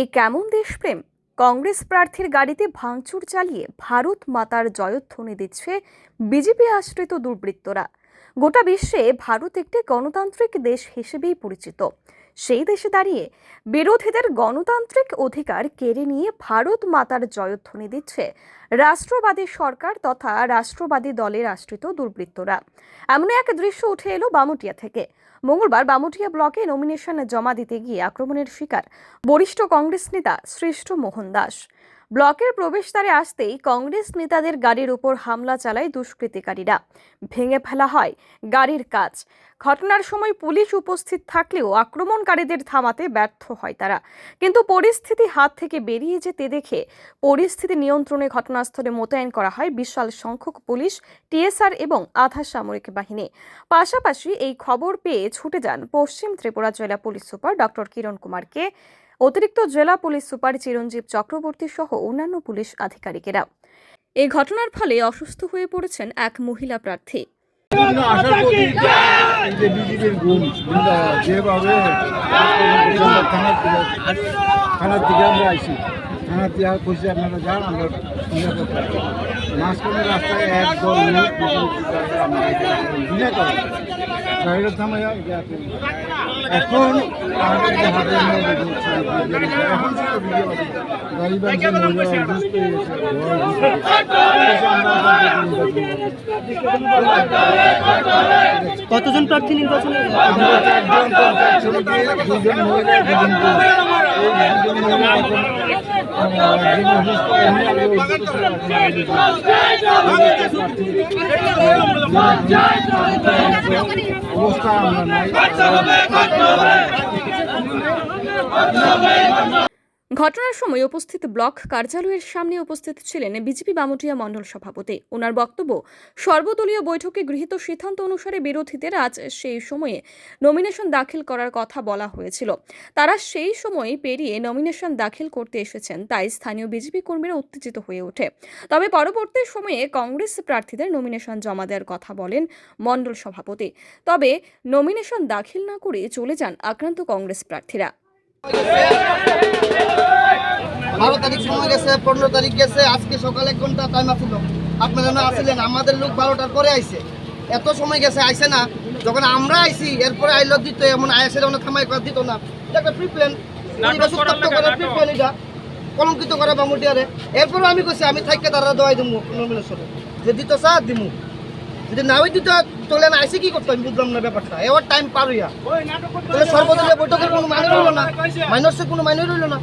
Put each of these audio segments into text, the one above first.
এ কেমন দেশপ্রেম? কংগ্রেস প্রার্থীর গাড়িতে ভাঙচুর চালিয়ে ভারত মাতার জয়ধ্বনি দিচ্ছে বিজেপি আশ্রিত দুর্বৃত্তরা। গোটা বিশ্বে ভারত একটি গণতান্ত্রিক দেশ হিসেবেই পরিচিত। সেই দেশে দাঁড়িয়ে বিরোধীদের গণতান্ত্রিক অধিকার কেড়ে নিয়ে ভারত মাতার জয়ধ্বনি দিচ্ছে রাষ্ট্রবাদী সরকার তথা রাষ্ট্রবাদী দলের আশ্রিত দুর্বৃত্তরা। এমন এক দৃশ্য উঠে এলো বামুটিয়া থেকে। মঙ্গলবার বামুটিয়া ব্লকে নমিনেশন জমা দিতে গিয়ে আক্রমণের শিকার বরিষ্ঠ কংগ্রেস নেতা শ্রেষ্ঠ মোহন দাস। ব্লকের প্রবেশদ্বারে আসতেই কংগ্রেস নেতাদের গাড়ির উপর হামলা চালায় দুষ্কৃতিকারীরা। ভেঙে ফেলা হয় গাড়ির কাজ। ঘটনার সময় পুলিশ উপস্থিত থাকলেও আক্রমণকারীদের থামাতে ব্যর্থ হয় তারা। কিন্তু পরিস্থিতি হাত থেকে বেরিয়ে যেতে দেখে পরিস্থিতি নিয়ন্ত্রণে ঘটনাস্থলে মোতায়েন করা হয় বিশাল সংখ্যক পুলিশ, টিএসআর এবং আধা সামরিক বাহিনী। পাশাপাশি এই খবর পেয়ে ছুটে যান পশ্চিম ত্রিপুরা জেলা পুলিশ সুপার ডক্টর কিরণ কুমারকে। অতিরিক্ত জেলা পুলিশ সুপার চিরঞ্জীব চক্রবর্তী সহ অন্যান্য পুলিশ আধিকারিকেরা। এই ঘটনার ফলে অসুস্থ হয়ে পড়েছেন এক মহিলা প্রার্থী। বিভিন্ন আশার যে বিজেপির গুণ যেভাবে থানার থেকে আমরা আইসি থানার থেকে আর আপনারা যান আমরা মাঝখানে রাস্তায় এক দল বিনা করে গাড়িটা থামাইয়া এই যে আপনি- এখন কতজন প্রার্থী নির্বাচনে। অবস্থা আমরা নাই الله ঘটনার সময় উপস্থিত ব্লক কার্যালয়ের সামনে উপস্থিত ছিলেন বিজেপি বামুটিয়া মণ্ডল সভাপতি। ওনার বক্তব্য, সর্বদলীয় বৈঠকে গৃহীত সিদ্ধান্ত অনুসারে বিরোধীদের আজ সেই সময়ে নমিনেশন দাখিল করার কথা বলা হয়েছিল। তারা সেই সময় পেরিয়ে নমিনেশন দাখিল করতে এসেছেন, তাই স্থানীয় বিজেপি কর্মীরা উত্তেজিত হয়ে ওঠে। তবে পরবর্তী সময়ে কংগ্রেস প্রার্থীদের নমিনেশন জমা দেওয়ার কথা বলেন মণ্ডল সভাপতি। তবে নমিনেশন দাখিল না করে চলে যান আক্রান্ত কংগ্রেস প্রার্থীরা। বারো তারিখ সময় গেছে পনেরো তারিখ গেছে আজকে সকালে এক ঘণ্টা টাইম আসছিল আপনারা না আসলেন আমাদের লোক বারোটার পরে আইছে। এত সময় গেছে আইছে না। যখন আমরা আইছি এরপরে আইল দিত এমন আইসে যেমন থামাই করা দিত না। এটা একটা প্রিপ্লেন পরিবেশ উত্তপ্ত করার প্রিপ্লেন এটা। কলঙ্কিত করা বামুটিয়ারে এরপরে আমি কইছি আমি থাকতে তারা দোয়াই দিমু নমিনেশনে যে দিত চা দিমু। যদি না ওই দিত তোলে না, আইসি কি করতো? আমি বুঝলাম না ব্যাপারটা। এবার টাইম পার হইয়া। তাহলে সর্বদলীয় বৈঠকের কোনো মানে রইল না? মাইনসের কোনো মানে রইল না?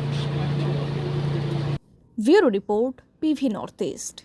Bureau report PV north east